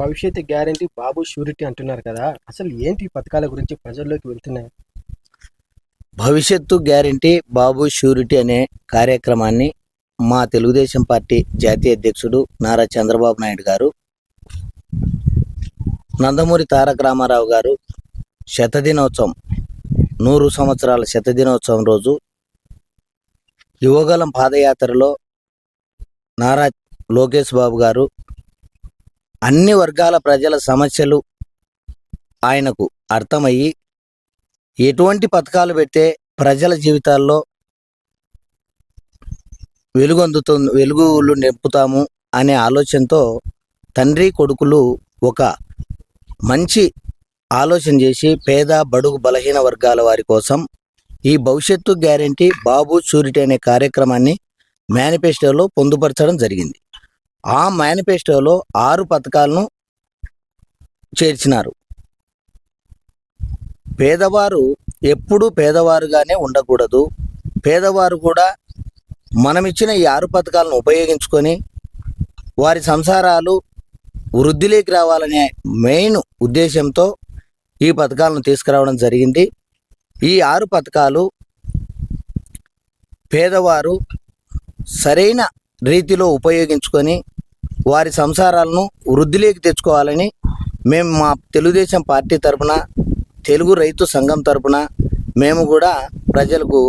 భవిష్యత్తు గ్యారంటీ బాబు షూరిటీ అంటున్నారు కదా. అసలు ఏంటి ఈ పథకాల గురించి ప్రజల్లోకి వెళ్తున్నాయి? భవిష్యత్తు గ్యారంటీ బాబు షూరిటీ అనే కార్యక్రమాన్ని మా తెలుగుదేశం పార్టీ జాతీయ అధ్యక్షుడు నారా చంద్రబాబు నాయుడు గారు నందమూరి తారక రామారావు గారు శతదినోత్సవం నూరు సంవత్సరాల శతదినోత్సవం రోజు యువగలం పాదయాత్రలో నారా లోకేష్ బాబు గారు అన్ని వర్గాల ప్రజల సమస్యలు ఆయనకు అర్థమయ్యి ఎటువంటి పథకాలు పెడితే ప్రజల జీవితాల్లో వెలుగొందుతు వెలుగులు నింపుతాము అనే ఆలోచనతో తండ్రి కొడుకులు ఒక మంచి ఆలోచన చేసి పేద బడుగు బలహీన వర్గాల వారి కోసం ఈ భవిష్యత్తు గ్యారంటీ బాబు షూరిటీ అనే కార్యక్రమాన్ని మేనిఫెస్టోలో పొందుపరచడం జరిగింది. ఆ మేనిఫెస్టోలో ఆరు పథకాలను చేర్చినారు. పేదవారు ఎప్పుడూ పేదవారుగానే ఉండకూడదు. పేదవారు కూడా మనమిచ్చిన ఈ ఆరు పథకాలను ఉపయోగించుకొని వారి సంసారాలు వృద్ధిలోకి రావాలనే మెయిన్ ఉద్దేశంతో ఈ పథకాలను తీసుకురావడం జరిగింది. ఈ ఆరు పథకాలు పేదవారు సరైన రీతిలో ఉపయోగించుకొని వారి సంసారాలను వృద్ధిలోకి తెచ్చుకోవాలని మేము మా తెలుగుదేశం పార్టీ తరపున తెలుగు రైతు సంఘం తరపున మేము కూడా ప్రజలకు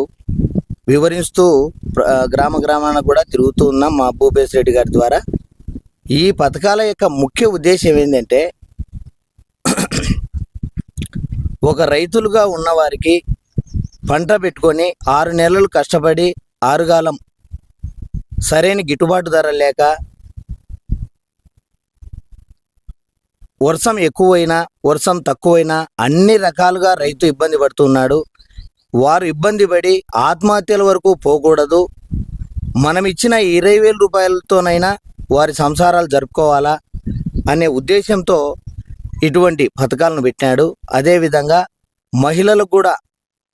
వివరిస్తూ గ్రామ గ్రామాన కూడా తిరుగుతూ ఉన్నాం మా భూపేశ్ రెడ్డి గారి ద్వారా. ఈ పథకాల యొక్క ముఖ్య ఉద్దేశం ఏంటంటే ఒక రైతులుగా ఉన్నవారికి పంట పెట్టుకొని ఆరు నెలలు కష్టపడి ఆరుగాలం సరైన గిట్టుబాటు ధర లేక వర్షం ఎక్కువైనా వర్షం తక్కువైనా అన్ని రకాలుగా రైతు ఇబ్బంది పడుతున్నాడు. వారు ఇబ్బంది పడి ఆత్మహత్యల వరకు పోకూడదు. మనం ఇచ్చిన ఇరవై వేల రూపాయలతోనైనా వారి సంసారాలు జరుపుకోవాలా అనే ఉద్దేశంతో ఇటువంటి పథకాలను పెట్టినాడు. అదేవిధంగా మహిళలకు కూడా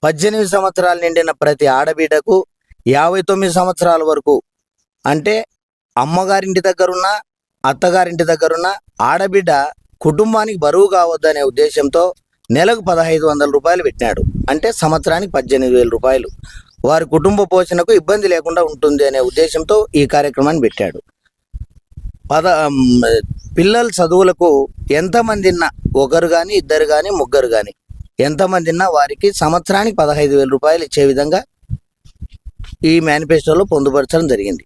పద్దెనిమిది సంవత్సరాలు నిండిన ప్రతి ఆడబిడ్డకు యాభై తొమ్మిది సంవత్సరాల వరకు అంటే అమ్మగారింటి దగ్గరున్న అత్తగారింటి దగ్గరున్న ఆడబిడ్డ కుటుంబానికి బరువు కావద్దనే ఉద్దేశంతో నెలకు పదహైదు వందల రూపాయలు పెట్టినాడు. అంటే సంవత్సరానికి పద్దెనిమిది వేల రూపాయలు. వారి కుటుంబ పోషణకు ఇబ్బంది లేకుండా ఉంటుంది అనే ఉద్దేశంతో ఈ కార్యక్రమాన్ని పెట్టాడు. పద పిల్లల చదువులకు ఎంతమందిన్నా ఒకరు కానీ ఇద్దరు కానీ ముగ్గురు కానీ ఎంతమందిన్నా వారికి సంవత్సరానికి పదహైదు వేల రూపాయలు ఇచ్చే విధంగా ఈ మేనిఫెస్టోలో పొందుపరచడం జరిగింది.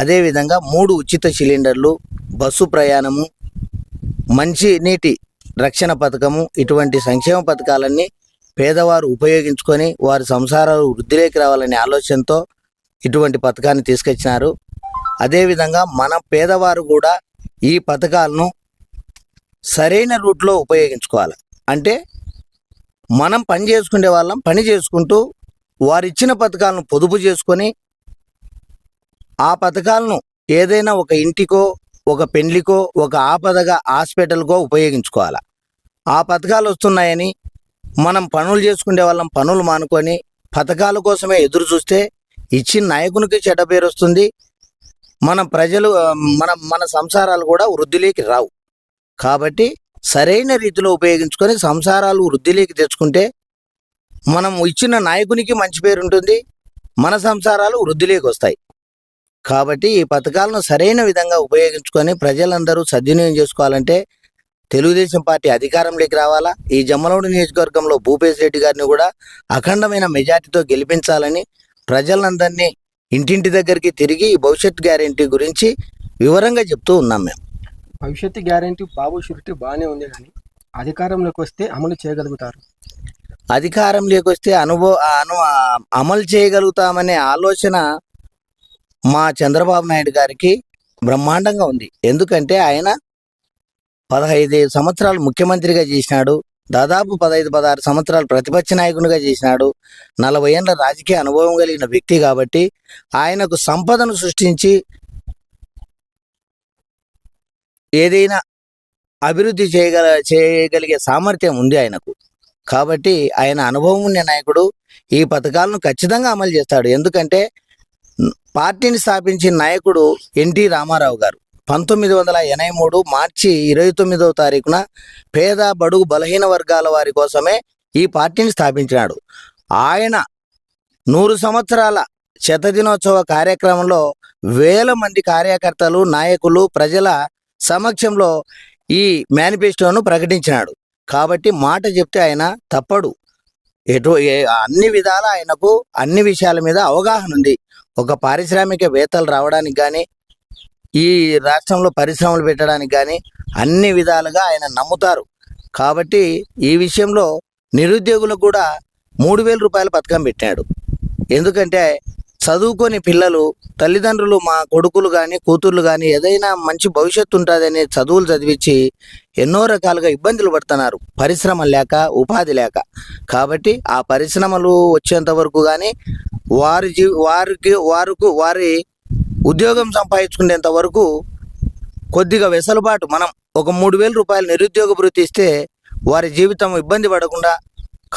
అదేవిధంగా మూడు ఉచిత సిలిండర్లు బస్సు ప్రయాణము మంచి నీటి రక్షణ పథకము ఇటువంటి సంక్షేమ పథకాలన్నీ పేదవారు ఉపయోగించుకొని వారి సంసారాలు వృద్ధిలోకి రావాలనే ఆలోచనతో ఇటువంటి పథకాన్ని తీసుకొచ్చినారు. అదేవిధంగా మన పేదవారు కూడా ఈ పథకాలను సరైన రూట్లో ఉపయోగించుకోవాలి. అంటే మనం పని చేసుకునే వాళ్ళం పని చేసుకుంటూ వారిచ్చిన పథకాలను పొదుపు చేసుకొని ఆ పథకాలను ఏదైనా ఒక ఇంటికో ఒక పెళ్ళికో ఒక ఆపదగా హాస్పిటల్కో ఉపయోగించుకోవాలి? ఆ పథకాలు వస్తున్నాయని మనం పనులు చేసుకునే వాళ్ళం పనులు మానుకొని పథకాల కోసమే ఎదురు చూస్తే ఇచ్చిన నాయకునికి చెడ్డ పేరు వస్తుంది. మన ప్రజలు మన మన సంసారాలు కూడా వృద్ధిలోకి రావు. కాబట్టి సరైన రీతిలో ఉపయోగించుకొని సంసారాలు వృద్ధిలోకి తెచ్చుకుంటే మనం ఇచ్చిన నాయకునికి మంచి పేరు ఉంటుంది మన సంసారాలు వృద్ధిలోకి వస్తాయి. కాబట్టి ఈ పథకాలను సరైన విధంగా ఉపయోగించుకొని ప్రజలందరూ సద్వినియోగం చేసుకోవాలంటే తెలుగుదేశం పార్టీ అధికారంలోకి రావాలా? ఈ జమ్మలమూడి నియోజకవర్గంలో భూపేశ్ రెడ్డి గారిని కూడా అఖండమైన మెజార్టీతో గెలిపించాలని ప్రజలందరినీ ఇంటింటి దగ్గరికి తిరిగి భవిష్యత్ గ్యారెంటీ గురించి వివరంగా చెప్తూ ఉన్నాం మేము. భవిష్యత్తు గ్యారంటీ బాబు షూరిటీ బాగానే ఉంది కానీ అధికారంలోకి వస్తే అమలు చేయగలుగుతారు. అధికారంలోకి వస్తే అనుభవ అను అమలు చేయగలుగుతామనే ఆలోచన మా చంద్రబాబు నాయుడు గారికి బ్రహ్మాండంగా ఉంది. ఎందుకంటే ఆయన పదహైదు సంవత్సరాలు ముఖ్యమంత్రిగా చేసినాడు. దాదాపు పదహైదు పదహారు సంవత్సరాలు ప్రతిపక్ష నాయకునిగా చేసినాడు. నలభై ఏళ్ళ రాజకీయ అనుభవం కలిగిన వ్యక్తి కాబట్టి ఆయనకు సంపదను సృష్టించి ఏదైనా అభివృద్ధి చేయగల చేయగలిగే సామర్థ్యం ఉంది ఆయనకు. కాబట్టి ఆయన అనుభవం ఉన్న నాయకుడు ఈ పథకాలను ఖచ్చితంగా అమలు చేస్తాడు. ఎందుకంటే పార్టీని స్థాపించిన నాయకుడు ఎన్టీ రామారావు గారు. పంతొమ్మిది వందల ఎనభై మూడు మార్చి ఇరవై తొమ్మిదవ తారీఖున పేద బడుగు బలహీన వర్గాల వారి కోసమే ఈ పార్టీని స్థాపించినాడు. ఆయన నూరు సంవత్సరాల శతదినోత్సవ కార్యక్రమంలో వేల మంది కార్యకర్తలు నాయకులు ప్రజల సమక్షంలో ఈ మేనిఫెస్టోను ప్రకటించినాడు. కాబట్టి మాట చెప్తే ఆయన తప్పడు. ఎటు అన్ని విధాల ఆయనకు అన్ని విషయాల మీద అవగాహన ఉంది ఒక పారిశ్రామికవేత్తలు రావడానికి కానీ ఈ రాష్ట్రంలో పరిశ్రమలు పెట్టడానికి కానీ అన్ని విధాలుగా ఆయన నమ్ముతారు. కాబట్టి ఈ విషయంలో నిరుద్యోగులకు కూడా మూడు వేల రూపాయల పథకం పెట్టాడు. ఎందుకంటే చదువుకొని పిల్లలు తల్లిదండ్రులు మా కొడుకులు కానీ కూతుర్లు కానీ ఏదైనా మంచి భవిష్యత్తు ఉంటుందని చదువులు చదివించి ఎన్నో రకాలుగా ఇబ్బందులు పడుతున్నారు. పరిశ్రమ లేక ఉపాధి లేక. కాబట్టి ఆ పరిశ్రమలు వచ్చేంత వరకు కానీ వారి జీ వారికి వారికి వారి ఉద్యోగం సంపాదించుకునేంత వరకు కొద్దిగా వెసులుబాటు. మనం ఒక మూడు వేల రూపాయలు నిరుద్యోగ భృతి ఇస్తే వారి జీవితం ఇబ్బంది పడకుండా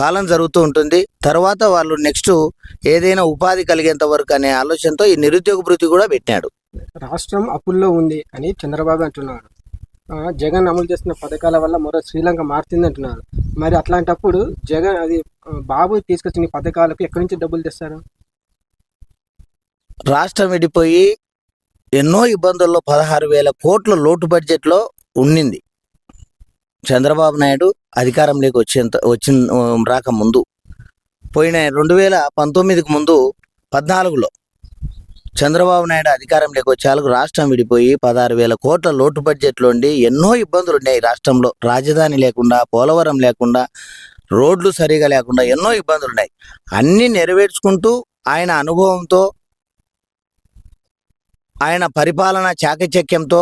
కాలం జరుగుతూ ఉంటుంది. తర్వాత వాళ్ళు నెక్స్ట్ ఏదైనా ఉపాధి కలిగేంత వరకు అనే ఆలోచనతో ఈ నిరుద్యోగ భృతి కూడా పెట్టాడు రాష్ట్రం అప్పుల్లో ఉంది అని చంద్రబాబు అంటున్నారు. జగన్ అమలు చేస్తున్న పథకాల వల్ల మరో శ్రీలంక మారుతుంది అంటున్నారు. మరి అట్లాంటప్పుడు జగన్ అది బాబు తీసుకొచ్చిన పథకాలకు ఎక్కడి నుంచి డబ్బులు తెస్తారు? రాష్ట్రం విడిపోయి ఎన్నో ఇబ్బందుల్లో పదహారు వేల కోట్ల లోటు బడ్జెట్లో ఉండింది. చంద్రబాబు నాయుడు అధికారంలోకి వచ్చేంత వచ్చిన రాకముందు పోయిన రెండు వేల పంతొమ్మిదికి ముందు పద్నాలుగులో చంద్రబాబు నాయుడు అధికారంలోకి వచ్చేందుకు రాష్ట్రం విడిపోయి పదహారు వేల కోట్ల లోటు బడ్జెట్లో ఉండి ఎన్నో ఇబ్బందులు ఉన్నాయి రాష్ట్రంలో. రాజధాని లేకుండా పోలవరం లేకుండా రోడ్లు సరిగా లేకుండా ఎన్నో ఇబ్బందులు ఉన్నాయి. అన్నీ నెరవేర్చుకుంటూ ఆయన అనుభవంతో ఆయన పరిపాలన చాకచక్యంతో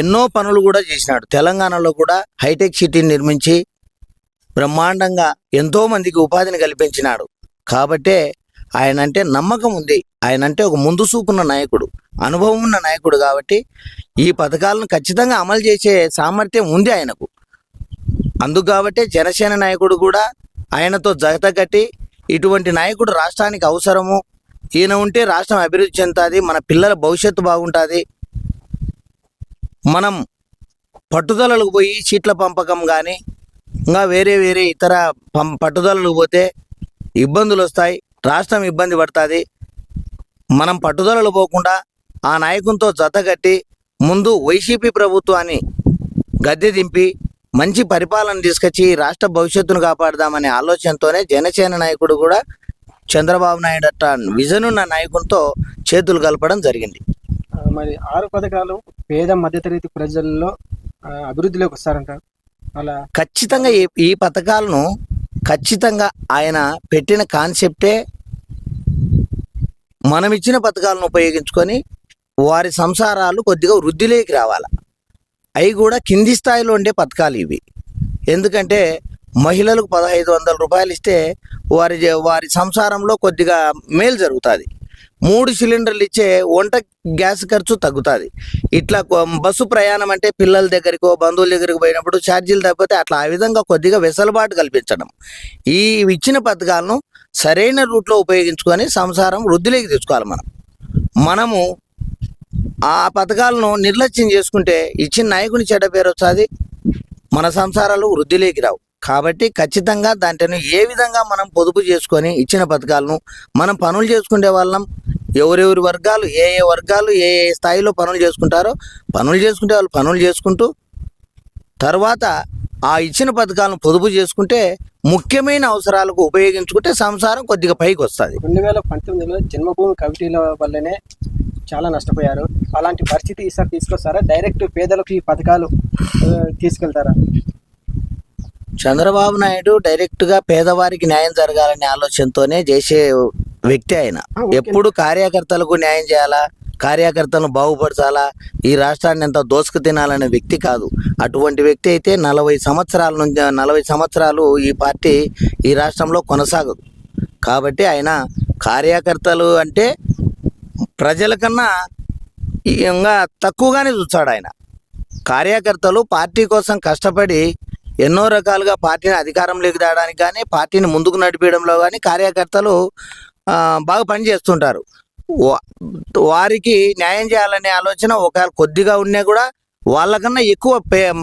ఎన్నో పనులు కూడా చేసినాడు. తెలంగాణలో కూడా హైటెక్ సిటీని నిర్మించి బ్రహ్మాండంగా ఎంతో మందికి ఉపాధిని కల్పించినాడు. కాబట్టే ఆయన అంటే నమ్మకం ఉంది. ఆయన అంటే ఒక ముందు చూపున్న నాయకుడు అనుభవం ఉన్న నాయకుడు కాబట్టి ఈ పథకాలను ఖచ్చితంగా అమలు చేసే సామర్థ్యం ఉంది ఆయనకు. అందుకు కాబట్టే జనసేన నాయకుడు కూడా ఆయనతో జగత కట్టి ఇటువంటి నాయకుడు రాష్ట్రానికి అవసరము. ఈయన ఉంటే రాష్ట్రం అభివృద్ధి చెందుతుంది మన పిల్లల భవిష్యత్తు బాగుంటుంది. మనం పట్టుదలలకు పోయి చీట్ల పంపకం కానీ ఇంకా వేరే వేరే ఇతర పం పట్టుదలలకు పోతే ఇబ్బందులు వస్తాయి. రాష్ట్రం ఇబ్బంది పడుతుంది. మనం పట్టుదలలు పోకుండా ఆ నాయకునితో జతగట్టి ముందు వైసీపీ ప్రభుత్వాన్ని గద్దె దింపి మంచి పరిపాలన తీసుకొచ్చి రాష్ట్ర భవిష్యత్తును కాపాడదామనే ఆలోచనతోనే జనసేన నాయకుడు కూడా చంద్రబాబు నాయుడు అట్ట విజన్ ఉన్న నాయకునితో చేతులు కలపడం జరిగింది. మరి ఆరు పథకాలు పేద మధ్యతరగతి ప్రజల్లో అభివృద్ధిలోకి వస్తారంటారు అలా ఖచ్చితంగా ఈ ఈ పథకాలను ఖచ్చితంగా ఆయన పెట్టిన కాన్సెప్టే మనం ఇచ్చిన పథకాలను ఉపయోగించుకొని వారి సంసారాలు కొద్దిగా వృద్ధిలోకి రావాలి. అవి కూడా కింది స్థాయిలో ఉండే పథకాలు ఇవి. ఎందుకంటే మహిళలకు పదహైదు వందల రూపాయలు ఇస్తే వారి వారి సంసారంలో కొద్దిగా మేలు జరుగుతుంది. మూడు సిలిండర్లు ఇచ్చే వంట గ్యాస్ ఖర్చు తగ్గుతుంది. ఇట్లా బస్సు ప్రయాణం అంటే పిల్లల దగ్గరికి బంధువుల దగ్గరికి పోయినప్పుడు ఛార్జీలు తగ్గితే అట్లా ఆ విధంగా కొద్దిగా వెసులుబాటు కల్పించడం. ఈ ఇచ్చిన పథకాలను సరైన రూట్లో ఉపయోగించుకొని సంసారం వృద్ధిలోకి తీసుకోవాలి మనం. మనము ఆ పథకాలను నిర్లక్ష్యం చేసుకుంటే ఇచ్చిన నాయకుని చెడ్డ పేరు వస్తుంది. మన సంసారాలు వృద్ధిలోకి రావు. కాబట్టి ఖచ్చితంగా దాంట్లో ఏ విధంగా మనం పొదుపు చేసుకొని ఇచ్చిన పథకాలను మనం పనులు చేసుకునే వాళ్ళం. ఎవరెవరి వర్గాలు ఏ ఏ వర్గాలు ఏ ఏ స్థాయిలో పనులు చేసుకుంటారో పనులు చేసుకుంటే వాళ్ళు పనులు చేసుకుంటూ తర్వాత ఆ ఇచ్చిన పథకాలను పొదుపు చేసుకుంటే ముఖ్యమైన అవసరాలకు ఉపయోగించుకుంటే సంసారం కొద్దిగా పైకి వస్తుంది. రెండు వేల పంతొమ్మిదిలో జన్మభూమి కమిటీల వల్లనే చాలా నష్టపోయారు. అలాంటి పరిస్థితి ఈసారి తీసుకొస్తారా? డైరెక్ట్ పేదలకు ఈ పథకాలు తీసుకెళ్తారా? చంద్రబాబు నాయుడు డైరెక్ట్గా పేదవారికి న్యాయం జరగాలనే ఆలోచనతోనే చేసే వ్యక్తి ఆయన. ఎప్పుడు కార్యకర్తలకు న్యాయం చేయాలా? కార్యకర్తలను బాగుపరచాలా? ఈ రాష్ట్రాన్ని ఎంత దోసుకు తినాలనే వ్యక్తి కాదు. అటువంటి వ్యక్తి అయితే నలభై సంవత్సరాల నుంచి నలభై సంవత్సరాలు ఈ పార్టీ ఈ రాష్ట్రంలో కొనసాగదు. కాబట్టి ఆయన కార్యకర్తలు అంటే ప్రజల కన్నా ఇంకా తక్కువగానే చూస్తాడు ఆయన. కార్యకర్తలు పార్టీ కోసం కష్టపడి ఎన్నో రకాలుగా పార్టీని అధికారంలోకి తేవడానికి కానీ పార్టీని ముందుకు నడిపించడంలో కానీ కార్యకర్తలు బాగా పనిచేస్తుంటారు వారికి న్యాయం చేయాలనే ఆలోచన ఒకవేళ కొద్దిగా ఉన్నా కూడా వాళ్ళకన్నా ఎక్కువ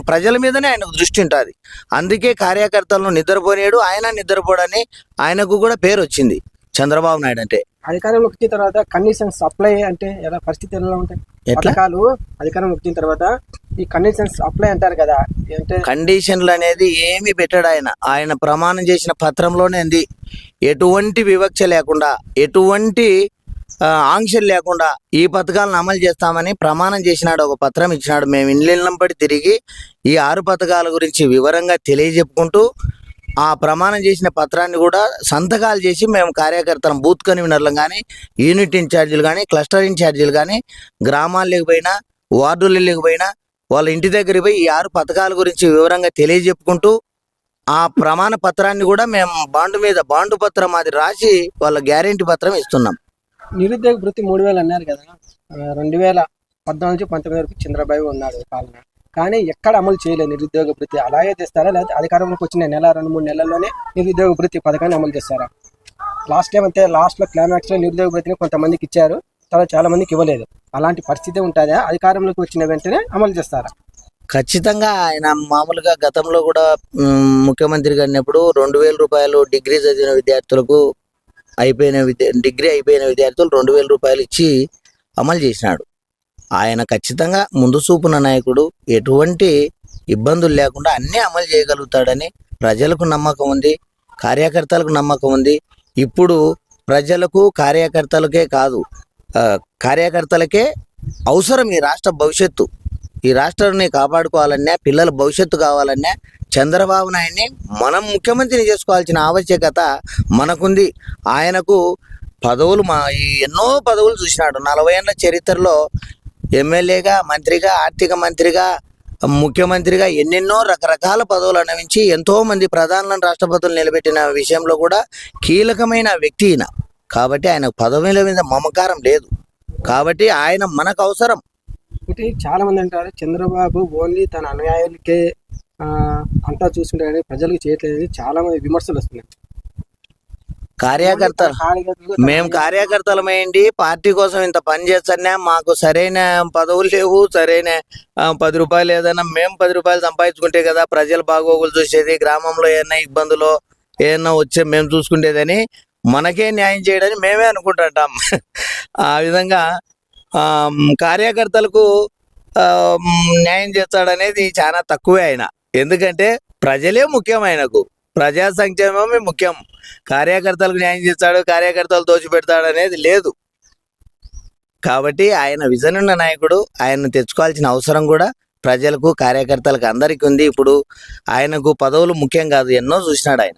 ప్రజల మీదనే ఆయనకు దృష్టి ఉంటుంది. అందుకే కార్యకర్తలను నిద్రపోయాడు ఆయన నిద్రపోడని ఆయనకు కూడా పేరు వచ్చింది. చంద్రబాబు నాయుడు అంటే. అధికారంలోకి వచ్చిన తర్వాత కండిషన్స్ అప్లై అంటే ఎలా పరిస్థితి ఎలా ఉంటాయి? ఎట్లా? పథకాలు అధికారంలోకి వచ్చిన తర్వాత ఈ కండిషన్స్ అప్లై అంటారు కదా కండిషన్లు అనేది ఏమి పెట్టాడు ఆయన. ఆయన ప్రమాణం చేసిన పత్రంలోనే ఉంది. ఎటువంటి వివక్ష లేకుండా ఎటువంటి ఆంక్షలు లేకుండా ఈ పథకాలను అమలు చేస్తామని ప్రమాణం చేసినాడు ఒక పత్రం ఇచ్చినాడు. మేము ఇళ్ళం పడి తిరిగి ఈ ఆరు పథకాల గురించి వివరంగా తెలియజెప్పుకుంటూ ఆ ప్రమాణం చేసిన పత్రాన్ని కూడా సంతకాలు చేసి మేము కార్యకర్తలం బూత్ కన్వీనర్లు కానీ యూనిట్ ఇన్ఛార్జీలు కానీ క్లస్టర్ ఇన్ఛార్జీలు కానీ గ్రామాల్లోకి పోయినా వార్డులకి పోయినా వాళ్ళ ఇంటి దగ్గరికి పోయి ఈ ఆరు పథకాల గురించి వివరంగా తెలియజెప్పుకుంటూ ఆ ప్రమాణ పత్రాన్ని కూడా మేము బాండు మీద బాండు పత్రం అది రాసి వాళ్ళ గ్యారెంటీ పత్రం ఇస్తున్నాం. నిరుద్యోగ వృత్తి మూడు వేలు అన్నారు కదా. రెండు వేల పద్నాలుగు నుంచి పంతొమ్మిది వరకు చంద్రబాబు ఉన్నాడు పాలన. కానీ ఎక్కడ అమలు చేయలేదు నిరుద్యోగ వృత్తి. అలాగే చేస్తారా? లేకపోతే అధికారంలోకి వచ్చిన నెల రెండు మూడు నెలల్లోనే నిరుద్యోగ వృత్తి పథకాన్ని అమలు చేస్తారా? లాస్ట్ టైం అంతే లాస్ట్లో క్లైమాక్స్లో నిరుద్యోగ వృత్తిని కొంతమందికి ఇచ్చారు. చాలా మందికి ఇవ్వలేదు. అలాంటి పరిస్థితి ఉంటుందా? అధికారంలోకి వచ్చిన వెంటనే అమలు చేస్తారా? ఖచ్చితంగా ఆయన మామూలుగా గతంలో కూడా ముఖ్యమంత్రి ముఖ్యమంత్రిగా రెండు వేల రూపాయలు డిగ్రీ చదివిన విద్యార్థులకు అయిపోయిన విద్య డిగ్రీ అయిపోయిన విద్యార్థులు రెండు వేల రూపాయలు ఇచ్చి అమలు చేసినాడు. ఆయన ఖచ్చితంగా ముందు చూపున నాయకుడు ఎటువంటి ఇబ్బందులు లేకుండా అన్నీ అమలు చేయగలుగుతాడని ప్రజలకు నమ్మకం ఉంది కార్యకర్తలకు నమ్మకం ఉంది. ఇప్పుడు ప్రజలకు కార్యకర్తలకే కాదు కార్యకర్తలకే అవసరం ఈ రాష్ట్ర భవిష్యత్తు. ఈ రాష్ట్రాన్ని కాపాడుకోవాలన్నా పిల్లల భవిష్యత్తు కావాలన్నా చంద్రబాబు నాయుడిని మనం ముఖ్యమంత్రిని చేసుకోవాల్సిన ఆవశ్యకత మనకుంది. ఆయనకు పదవులు మా ఎన్నో పదవులు చూసినాడు. నలభై ఏళ్ళ చరిత్రలో ఎమ్మెల్యేగా మంత్రిగా ఆర్థిక మంత్రిగా ముఖ్యమంత్రిగా ఎన్నెన్నో రకరకాల పదవులు అనుభవించి ఎంతో మంది ప్రధానులను రాష్ట్రపతులు నిలబెట్టిన విషయంలో కూడా కీలకమైన వ్యక్తి ఈయన. కాబట్టి ఆయన పదవుల మీద మమకారం లేదు. కాబట్టి ఆయన మనకు అవసరం. అంటే చాలా మంది అంటారు చంద్రబాబు ఓన్లీ తన అనుయాయులకే అంతా చూసుకుంటే కానీ ప్రజలకు చేయట్లేదు చాలా మంది విమర్శలు వస్తున్నాయి. కార్యకర్త కార్యకర్తలు మేము కార్యకర్తలమైంది పార్టీ కోసం ఇంత పని చేస్తున్నా మాకు సరైన పదవులు లేవు సరైన పది రూపాయలు ఏదైనా మేము పది రూపాయలు సంపాదించుకుంటే కదా ప్రజల బాగోగులు చూసేది గ్రామంలో ఏమైనా ఇబ్బందులు ఏమన్నా వచ్చే మేము చూసుకునేదని మనకే న్యాయం చేయడని మేమే అనుకుంటుంటాం. ఆ విధంగా ఆ, కార్యకర్తలకు ఆ, న్యాయం చేస్తాడనేది చాలా తక్కువే ఆయన. ఎందుకంటే ప్రజలే ముఖ్యం ఆయనకు. ప్రజా సంక్షేమమే ముఖ్యం. కార్యకర్తలకు న్యాయం చేస్తాడు కార్యకర్తలు దోచిపెడతాడు అనేది లేదు. కాబట్టి ఆయన విజన్ ఉన్న నాయకుడు ఆయన్ను తెచ్చుకోవాల్సిన అవసరం కూడా ప్రజలకు కార్యకర్తలకు అందరికీ ఉంది. ఇప్పుడు ఆయనకు పదవులు ముఖ్యం కాదు. ఎన్నో చూసినాడు ఆయన.